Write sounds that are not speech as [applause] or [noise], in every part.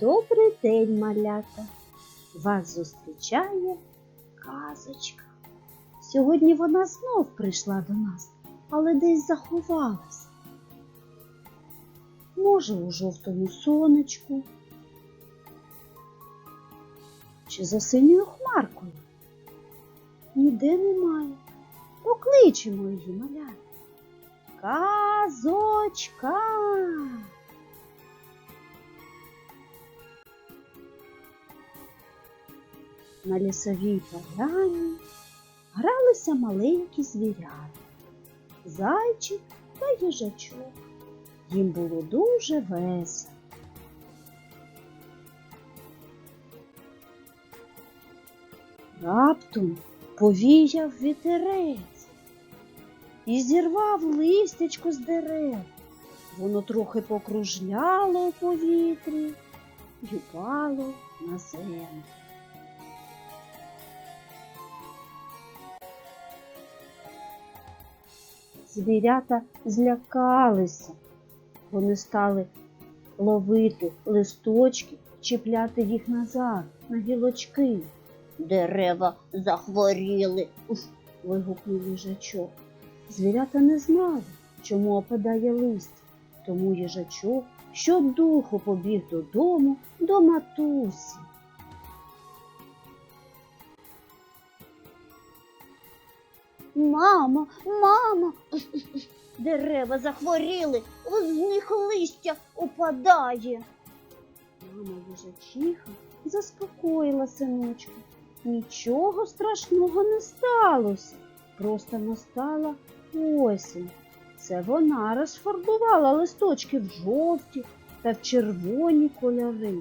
Добрий день, малята! Вас зустрічає казочка. Сьогодні вона знов прийшла до нас, але десь заховалась. Може, у жовтому сонечку, чи за синьою хмаркою. Ніде немає. Покличемо її, малята. Казочка. На лісовій поляні гралися маленькі звірята, зайчик та їжачок. Їм було дуже весело. Раптом повіяв вітерець і зірвав листячко з дерев. Воно трохи покружляло у повітрі й упало на землю. Звірята злякалися. Вони стали ловити листочки, чіпляти їх назад на гілочки. Дерева захворіли, вигукнув їжачок. Звірята не знали, чому опадає листя, тому їжачок щодуху побіг додому до матусі. Мамо, мамо, [laughs] дерева захворіли, з них листя опадає. Мама їжачиха заспокоїла синочка. Нічого страшного не сталося, просто настала осінь. Це вона розфарбувала листочки в жовті та в червоні кольори.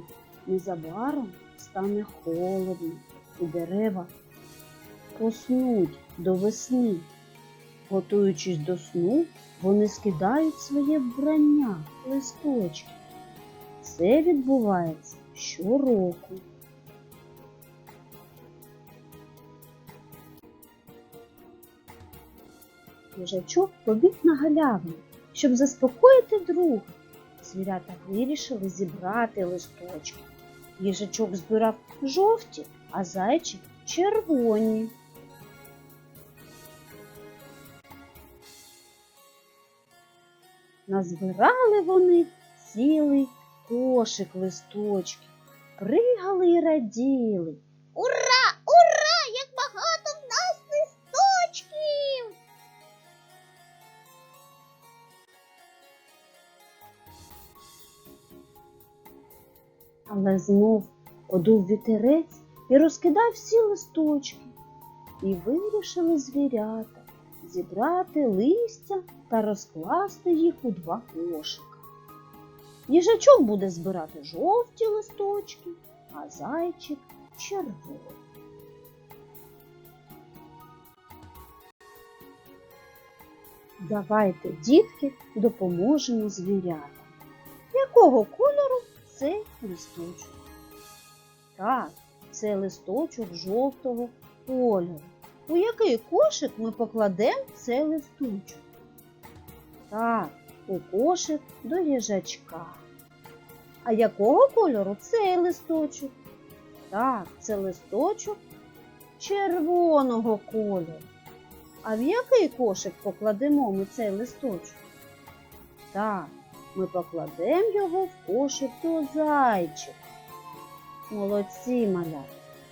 Незабаром стане холодно, і дерева поснуть до весни. Готуючись до сну, вони скидають своє вбрання, листочки. Це відбувається щороку. Їжачок побіг на галявину, щоб заспокоїти друга. Звірята вирішили зібрати листочки. Їжачок збирав жовті, а зайчик червоні. Назбирали вони цілий кошик листочків, пригали і раділи. Ура! Ура! Як багато в нас листочків! Але знов подув вітерець і розкидав всі листочки. І вирішили звірята зібрати листя та розкласти їх у два кошика. Їжачок буде збирати жовті листочки, а зайчик червоні. Давайте, дітки, допоможемо звірятам. Якого кольору цей листочок? Так, це листочок жовтого кольору. У який кошик ми покладемо цей листочок? Так, у кошик до їжачка. А якого кольору цей листочок? Так, це листочок червоного кольору. А в який кошик покладемо ми цей листочок? Так, ми покладемо його в кошик до зайчика. Молодці малята.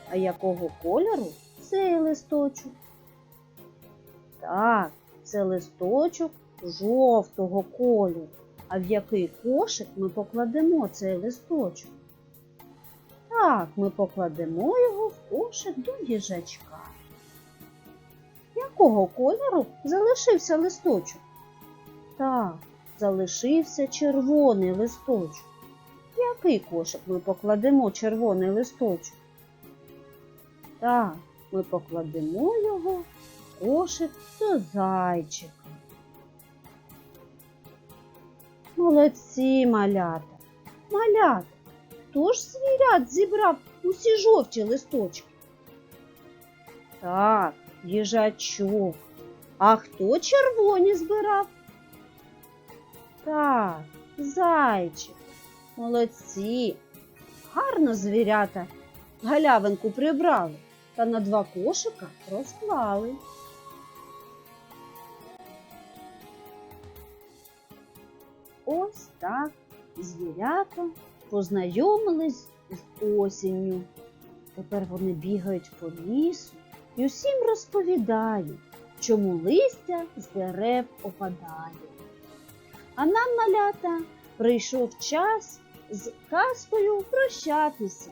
А якого кольору цей листочок? Так, це листочок жовтого кольору. А в який кошик ми покладемо цей листочок? Так, ми покладемо його в кошик до їжачка. Якого кольору залишився листочок? Так, залишився червоний листочок. В який кошик ми покладемо червоний листочок? Так, ми покладемо його в кошик до зайчика. Молодці малята. Малята, хто ж звірят зібрав усі жовті листочки? Так, їжачок. А хто червоні збирав? Так, зайчик. Молодці. Гарно звірята галявинку прибрали та на два кошика розклали. Ось так звірята познайомились з осінню. Тепер вони бігають по лісу і усім розповідають, чому листя з дерев опадає. А нам, малята, прийшов час з казкою прощатися.